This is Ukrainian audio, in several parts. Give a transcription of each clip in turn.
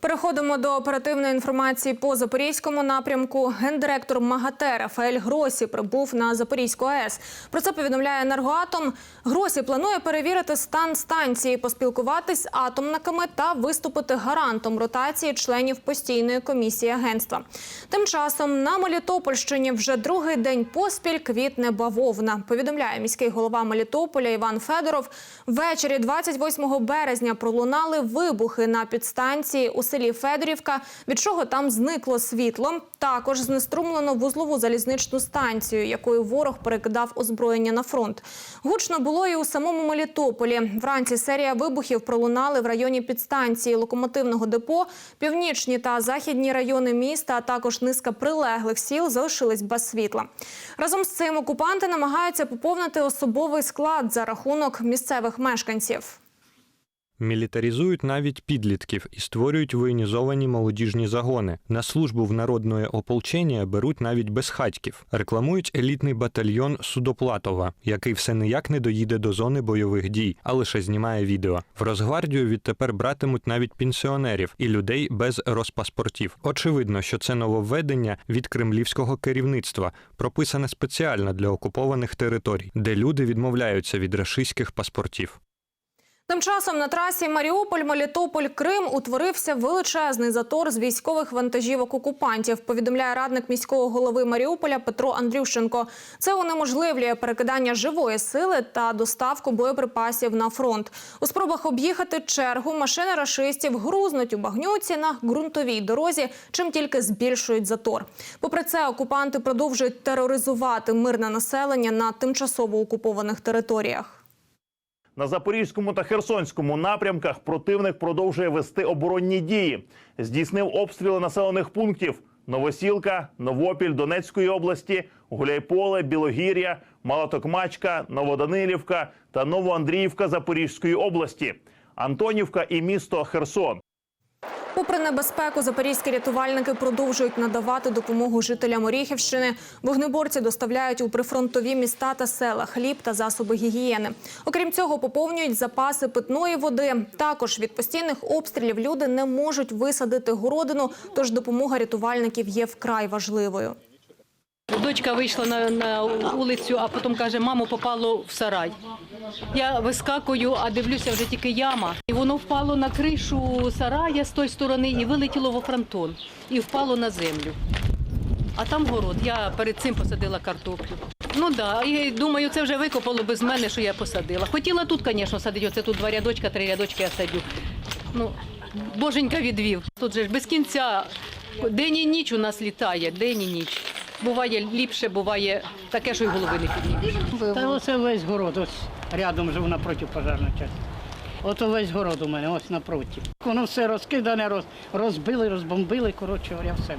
Переходимо до оперативної інформації по запорізькому напрямку. Гендиректор МАГАТЕ Рафаель Гросі прибув на Запорізьку АЕС. Про це повідомляє енергоатом. Гросі планує перевірити стан станції, поспілкуватись з атомниками та виступити гарантом ротації членів постійної комісії агентства. Тим часом на Мелітопольщині вже другий день поспіль квітне бавовна. Повідомляє міський голова Мелітополя Іван Федоров. Ввечері 28 березня пролунали вибухи на підстанції у селі Федорівка, від чого там зникло світло. Також знеструмлено вузлову залізничну станцію, якою ворог перекидав озброєння на фронт. Гучно було і у самому Мелітополі. Вранці серія вибухів пролунали в районі підстанції локомотивного депо. Північні та західні райони міста, а також низка прилеглих сіл залишились без світла. Разом з цим окупанти намагаються поповнити особовий склад за рахунок місцевих мешканців. Мілітарізують навіть підлітків і створюють воєнізовані молодіжні загони. На службу в народне ополчення беруть навіть безхатьків. Рекламують елітний батальйон Судоплатова, який все ніяк не доїде до зони бойових дій, а лише знімає відео. В Росгвардію відтепер братимуть навіть пенсіонерів і людей без розпаспортів. Очевидно, що це нововведення від кремлівського керівництва, прописане спеціально для окупованих територій, де люди відмовляються від рашистських паспортів. Тим часом на трасі Маріуполь, Мелітополь, Крим утворився величезний затор з військових вантажівок окупантів. Повідомляє радник міського голови Маріуполя Петро Андрющенко. Це унеможливлює перекидання живої сили та доставку боєприпасів на фронт. У спробах об'їхати чергу машини рашистів грузнуть у багнюці на ґрунтовій дорозі, чим тільки збільшують затор. Попри це, окупанти продовжують тероризувати мирне населення на тимчасово окупованих територіях. На Запорізькому та Херсонському напрямках противник продовжує вести оборонні дії. Здійснив обстріли населених пунктів Новосілка, Новопіль Донецької області, Гуляйполе, Білогір'я, Малотокмачка, Новоданилівка та Новоандріївка Запорізької області, Антонівка і місто Херсон. Попри небезпеку, запорізькі рятувальники продовжують надавати допомогу жителям Оріхівщини. Вогнеборці доставляють у прифронтові міста та села хліб та засоби гігієни. Окрім цього, поповнюють запаси питної води. Також від постійних обстрілів люди не можуть висадити городину, тож допомога рятувальників є вкрай важливою. Дочка вийшла на, на вулицю, а потім каже, мамо, попало в сарай. Я вискакую, а дивлюся, вже тільки яма. І воно впало на кришу сарая з тої сторони і вилетіло во фронтон. І впало на землю. А там город. Я перед цим посадила картоплю. Ну так, да. думаю, це вже викопало без мене, що я посадила. Хотіла тут, звісно, садити. Оце тут два рядочка, три рядочки я садю. Ну, боженька відвів. Тут же ж без кінця день і ніч у нас літає, день і ніч. Буває ліпше, буває таке, що й голови не піднімеш. Та оце весь город, ось рядом живу напроти пожежної частини. Ото весь город у мене, ось напроти. Воно все розкидане, роз, розбили, розбомбили, коротше говоря, все.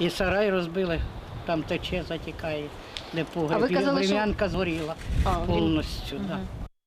І сарай розбили, там тече, затікає, де погреб. ви казали, що- Врем'янка згоріла А, він- повністю. Да.